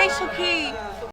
এই সুখী।